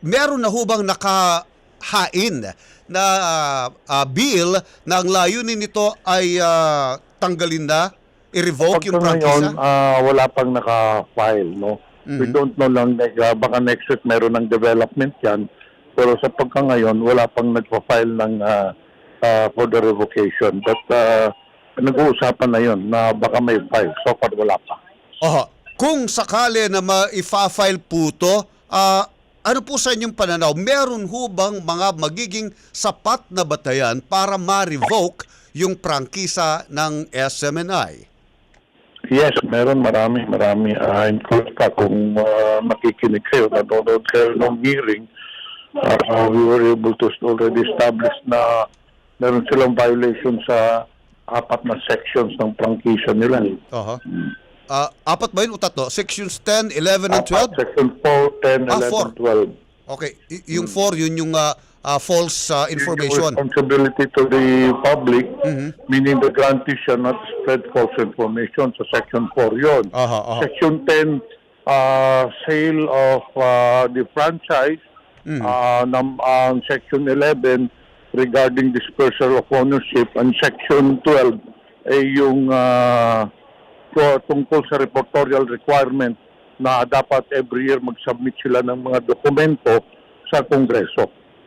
meron na hubang nakahain na ah, bill na ang layunin nito ay ah, tanggalin na, i-revoke yung Pagka ngayon, prangkisa? ah, wala pang naka-file, no? We Mhm. don't know lang, ah, baka next week meron ng development yan. Pero sa pagka ngayon, wala pang nagpa-file ng ah, ah, for the revocation. But ah, nag-uusapan na yon na baka may file. So far, wala pa. Oho. Kung sakali na ma-file po to, ah, ano po sa inyong pananaw, meron ho bang mga magiging sapat na batayan para ma-revoke yung prangkisa ng SMNI? Yes, meron marami, marami. Uh, in fact, pa, kung ah, makikinig kayo, nanonood kayo ng hearing, ah, we were able to already establish na meron silang violation sa apat na sections ng prangkisa nila. Oho. Ah, apat ba yun o tatlo? Sections 10, 11, and 12? Apat, section 4, 10, Ah, 11, four. 12. Okay, y- yung 4, yun yung ah, ah, false ah, information. Yung responsibility to the public, Mhm. meaning the grantee shall not spread false information. So section 4 yun. Aha, aha. Section 10, uh, sale of uh, the franchise. Uh, num- ang section 11 regarding dispersal of ownership. And section 12 ay yung uh, to- tungkol sa reportorial requirement na dapat every year mag-submit sila ng mga dokumento sa Kongreso.